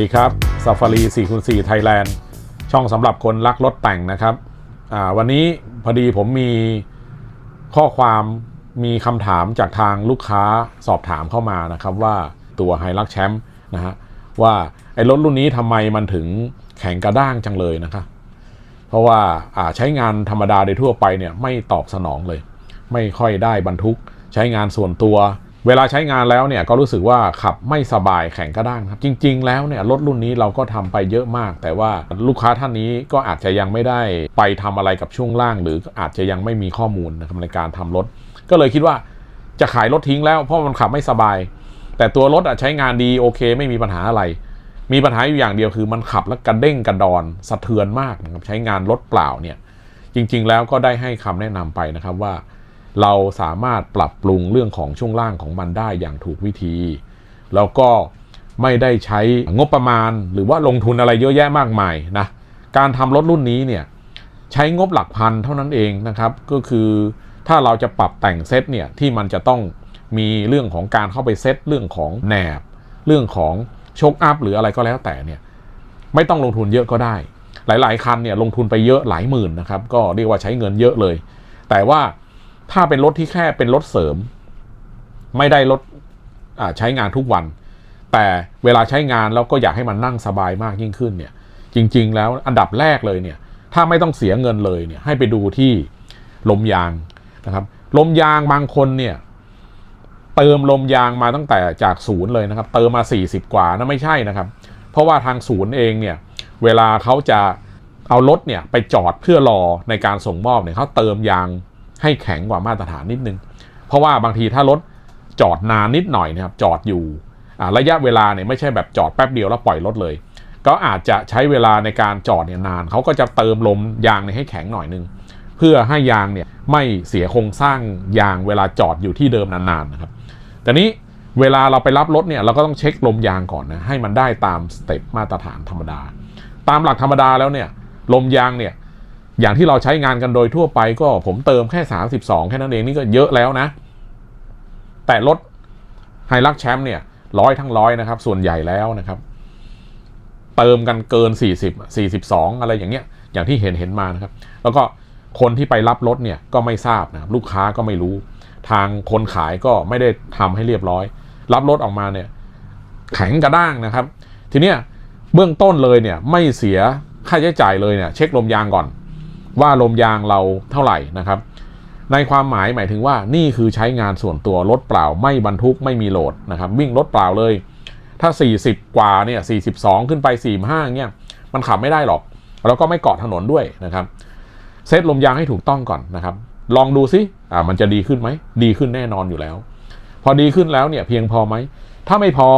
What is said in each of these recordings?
ดีครับ s a f a r i 4คูณ4 Thailand ช่องสำหรับคนรักรถแต่งนะครับวันนี้พอดีผมมีข้อความมีคำถามจากทางลูกค้าสอบถามเข้ามานะครับว่าตัว h i l u x Champ นะฮะว่าไอ้รถรุ่นนี้ทำไมมันถึงแข็งกระด้างจังเลยนะครับเพราะว่าใช้งานธรรมดาโดยทั่วไปเนี่ยไม่ตอบสนองเลย ไม่ค่อยได้บรรทุก ใช้งานส่วนตัว เวลาใช้งานแล้วเนี่ยก็รู้สึกว่าขับไม่สบายแข็งกระด้างครับ จริง ๆ แล้วเนี่ยรถรุ่นนี้เราก็ทำไปเยอะมาก แต่ว่าลูกค้าท่านนี้ก็อาจจะยังไม่ได้ไปทำอะไรกับช่วงล่าง หรืออาจจะยังไม่มีข้อมูลนะครับในการทำรถ ก็เลยคิดว่าจะขายรถทิ้งแล้วเพราะมันขับไม่สบาย แต่ตัวรถอะใช้งานดีโอเค ไม่มีปัญหาอะไร มีปัญหาอยู่อย่างเดียวคือมันขับแล้วกระเด้งกระดอนสะเทือนมากนะครับใช้งานรถเปล่าเนี่ยจริง ๆ แล้วก็ได้ให้คำแนะนำไปนะครับว่า เราสามารถปรับปรุงเรื่องของช่วงล่างของมันได้อย่างถูกวิธี แล้วก็ไม่ได้ใช้งบประมาณ หรือว่าลงทุนอะไรเยอะแยะมากมายนะการทำรถรุ่นนี้เนี่ยใช้งบหลักพันเท่านั้นเองนะครับ ก็คือถ้าเราจะปรับแต่งเซตเนี่ยที่มันจะต้องมีเรื่องของการเข้าไปเซตเรื่องของแหนบ เรื่องของโชคอัพหรืออะไรก็แล้วแต่เนี่ยไม่ต้องลงทุนเยอะก็ได้ หลาย ๆ คันเนี่ยลงทุนไปเยอะหลายหมื่นนะครับ ก็เรียกว่าใช้เงินเยอะเลย แต่ว่า ถ้าเป็นรถที่แค่เป็นรถเสริม ไม่ได้รถใช้งานทุกวัน แต่เวลาใช้งานแล้วก็อยากให้มันนั่งสบายมากยิ่งขึ้นเนี่ย จริง ๆ แล้วอันดับแรกเลยเนี่ย ถ้าไม่ต้องเสียเงินเลยเนี่ย ให้ไปดูที่ลมยางนะครับลมยางบางคนเนี่ย เติมลมยางมาตั้งแต่จากศูนย์เลยนะครับ เติมมา 40 กว่านะไม่ใช่นะครับ เพราะว่าทางศูนย์เองเนี่ย เวลาเขาจะเอารถเนี่ยไปจอดเพื่อรอในการส่งมอบเนี่ยเขาเติมยาง ให้แข็งกว่ามาตรฐานนิดนึง เพราะว่าบางทีถ้ารถจอดนานนิดหน่อยนะครับจอดอยู่ระยะเวลาเนี่ยไม่ใช่แบบจอดแป๊บเดียวแล้วปล่อยรถเลย ก็อาจจะใช้เวลาในการจอดเนี่ยนานเขาก็จะเติมลมยางให้แข็งหน่อยนึงเพื่อให้ยางเนี่ยไม่เสียโครงสร้างยางเวลาจอดอยู่ที่เดิมนานๆนะครับแต่นี้เวลาเราไปรับรถเนี่ยเราก็ต้องเช็คลมยางก่อนนะให้มันได้ตามสเต็ปมาตรฐานธรรมดา ตามหลักธรรมดาแล้วเนี่ยลมยางเนี่ย อย่างที่เราใช้งานกันโดยทั่วไปก็ผมเติมแค่ 32 แค่นั้นเองนี่ก็เยอะแล้วนะ แต่รถไฮลักแชมป์เนี่ยร้อยทั้งร้อยนะครับ ส่วนใหญ่แล้วนะครับ เติมกันเกิน 40 42 อะไรอย่างเงี้ย อย่างที่เห็นเห็นมานะครับ แล้วก็คนที่ไปรับรถเนี่ยก็ไม่ทราบนะครับลูกค้าก็ไม่รู้ ทางคนขายก็ไม่ได้ทำให้เรียบร้อย รับรถออกมาเนี่ย แข็งกระด้างนะครับ ทีเนี้ยเบื้องต้นเลยเนี่ยไม่เสียค่าใช้จ่ายเลยเนี่ยเช็คลมยางก่อน ว่าลมยางเราเท่าไหร่นะครับ ในความหมายหมายถึงว่านี่คือใช้งานส่วนตัวรถเปล่าไม่บรรทุกไม่มีโหลดนะครับ วิ่งรถเปล่าเลย ถ้า 40 กว่าเนี่ย42 ขึ้นไป 45เนี่ยมันขับไม่ได้หรอก แล้วก็ไม่เกาะถนนด้วยนะครับเซตลมยางให้ถูกต้องก่อนนะครับ ลองดูซิอ่ามันจะดีขึ้นไหมดีขึ้นแน่นอนอยู่แล้ว พอดีขึ้นแล้วเนี่ยเพียงพอไหมถ้าไม่พอ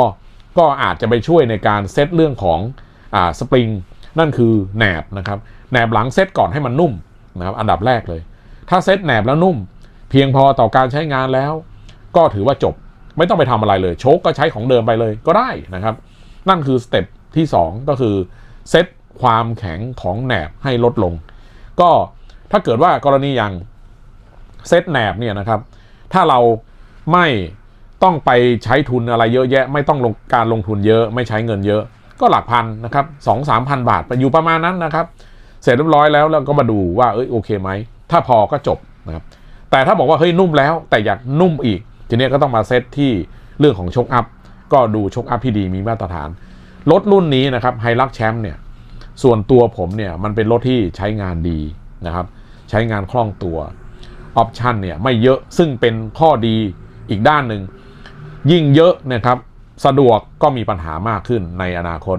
ก็อาจจะไปช่วยในการเซตเรื่องของอ่าสปริงนั่นคือแหนบนะครับ แหนบหลังเซตก่อนให้มันนุ่มนะครับอันดับแรกเลย ถ้าเซตแหนบแล้วนุ่ม เพียงพอต่อการใช้งานแล้ว ก็ถือว่าจบไม่ต้องไปทำอะไรเลย โชคก็ใช้ของเดิมไปเลยก็ได้นะครับ นั่นคือสเต็ปที่ 2 ก็คือเซตความแข็งของแหนบให้ลดลง ก็ถ้าเกิดว่ากรณีอย่างเซตแหนบเนี่ยนะครับ ถ้าเราไม่ต้องไปใช้ทุนอะไรเยอะแยะ ไม่ต้องลงการลงทุนเยอะ ไม่ใช้เงินเยอะ ก็หลักพันนะครับสองสามพันบาทไปอยู่ประมาณนั้นนะครับ เสร็จเรียบร้อยแล้วเราก็มาดูว่าเอ้ยโอเคไหมถ้าพอก็จบนะครับแต่ถ้าบอกว่าเฮ้ยนุ่มแล้ว แต่อยากนุ่มอีก ทีนี้ก็ต้องมาเซตที่เรื่องของชกอัพก็ดูชกอัพที่ดีมีมาตรฐานรถรุ่นนี้นะครับไฮลักแชมป์เนี่ยส่วนตัวผมเนี่ยมันเป็นรถที่ใช้งานดีนะครับใช้งานคล่องตัวออปชันเนี่ยไม่เยอะซึ่งเป็นข้อดีอีกด้านหนึ่งยิ่งเยอะนะครับสะดวกก็มีปัญหามากขึ้นในอนาคต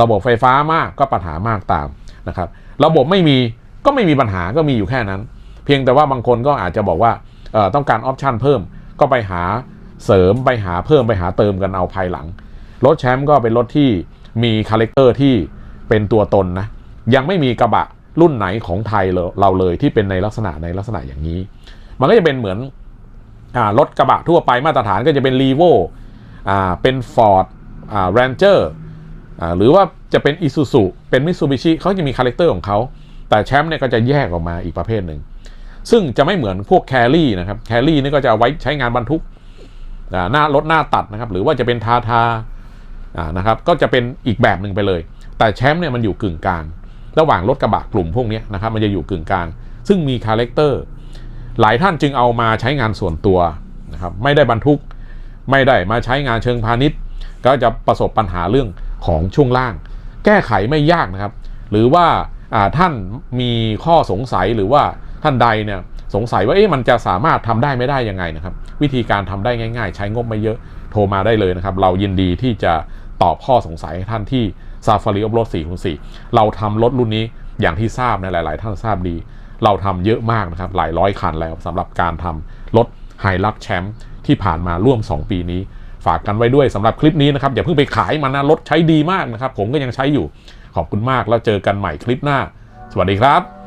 ระบบไฟฟ้ามากก็ปัญหามากตามนะครับ ระบบไม่มีก็ไม่มีปัญหาก็มีอยู่แค่นั้น เพียงแต่ว่าบางคนก็อาจจะบอกว่าต้องการออปชันเพิ่มก็ไปหาเสริมไปหาเพิ่มไปหาเติมกันเอาภายหลัง รถแชมป์ก็เป็นรถที่มีคาแรคเตอร์ที่เป็นตัวตนนะ ยังไม่มีกระบะรุ่นไหนของไทยเราเลยที่เป็นในลักษณะในลักษณะอย่างนี้ มันก็จะเป็นเหมือนอรถกระบะทั่วไปมาตรฐานก็จะเป็น r ีโวเป็น Ford อ่า Ranger อ่า หรือว่าจะเป็น Isuzu เป็น Mitsubishi เขาจะมีคาแรคเตอร์ของเขา แต่แชมป์เนี่ยก็จะแยกออกมาอีกประเภทหนึ่ง ซึ่งจะไม่เหมือนพวกแครี่นะครับแครี่นี่ก็จะไว้ใช้งานบรรทุกหน้ารถหน้าตัดนะครับ หรือว่าจะเป็นทาทานะครับ ก็จะเป็นอีกแบบหนึ่งไปเลย แต่แชมป์เนี่ยมันอยู่กึ่งกลางระหว่างรถกระบะกลุ่มพวกนี้นะครับ มันจะอยู่กึ่งกลาง ซึ่งมีคาแรคเตอร์หลายท่านจึงเอามาใช้งานส่วนตัวนะครับ ไม่ได้บรรทุก ไม่ได้มาใช้งานเชิงพาณิชย์ ก็จะประสบปัญหาเรื่อง ของช่วงล่าง แก้ไขไม่ยากนะครับ หรือว่าท่านมีข้อสงสัยหรือว่าท่านใดเนี่ยสงสัยว่าเอ๊ะมันจะสามารถทำได้ไม่ได้ยังไงนะครับ วิธีการทำได้ง่ายๆ ใช้งบไม่เยอะโทรมาได้เลยนะครับ เรายินดีที่จะตอบข้อสงสัยให้ท่านที่ซาฟารีออฟรถ4คูณ4เราทำรถรุ่นนี้อย่างที่ทราบในะหลาย ๆ ท่านทราบดี เราทำเยอะมากนะครับ หลายร้อยคันแล้วสำหรับการทำรถไฮลักแชมป์ที่ผ่านมาร่วม 2 ปีนี้ ฝากกันไว้ด้วยสำหรับคลิปนี้นะครับอย่าเพิ่งไปขายมันนะรถใช้ดีมากนะครับ ผมก็ยังใช้อยู่ขอบคุณมากแล้วเจอกันใหม่คลิปหน้า สวัสดีครับ